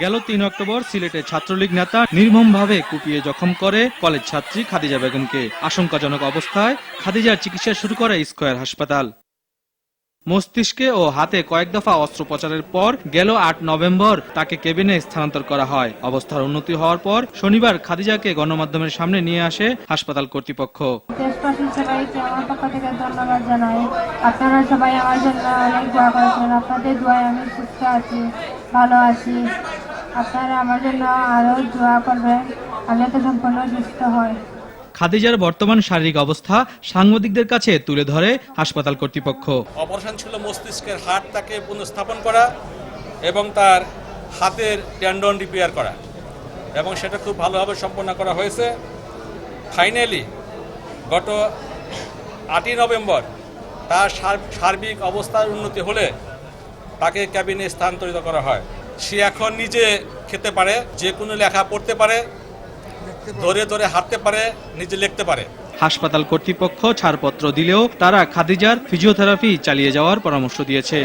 গেল তিন অক্টোবর সিলেটের ছাত্রলীগ নেতা নির্মমভাবে কুপিয়ে জখম করে কলেজ ছাত্রী খাদিজা বেগমকে। আশঙ্কাজনক অবস্থায় খাদিজার চিকিৎসা শুরু করে স্কয়ার হাসপাতাল। মস্তিষ্কে ও হাতে কয়েক দফা অস্ত্রোপচারের পর গেল আট নভেম্বর, তাকে কেবিনে স্থানান্তর করা হয়। অবস্থার উন্নতি হওয়ার পর শনিবার খাদিজাকে গণমাধ্যমের সামনে নিয়ে আসে হাসপাতাল কর্তৃপক্ষ। আপনারা সবাই আমার জন্য অনেক আপনাদের আমি সুস্থ আছি, ভালো আছি। আপনারা আমার জন্য আরও দোয়া করবেন আমি সম্পূর্ণ সুস্থ হয়। খাদিজার বর্তমান শারীরিক অবস্থা সাংবাদিকদের কাছে তুলে ধরে হাসপাতাল কর্তৃপক্ষ। অপারেশন ছিল মস্তিষ্কের হাড়টাকে পুনঃস্থাপন করা এবং তার হাতের ট্যান্ডন রিপেয়ার করা এবং সেটা খুব ভালোভাবে সম্পন্ন করা হয়েছে। ফাইনালি গত আটই নভেম্বর তার সার্বিক অবস্থার উন্নতি হলে তাকে ক্যাবিনে স্থানান্তরিত করা হয়। সে এখন নিজে খেতে পারে, যে কোনো লেখা পড়তে পারে, ধরে ধরে হাঁটতে পারে, নিজে লিখতে পারে। হাসপাতাল কর্তৃপক্ষ ছাড়পত্র দিলেও তারা খাদিজার ফিজিওথেরাপি চালিয়ে যাওয়ার পরামর্শ দিয়েছে।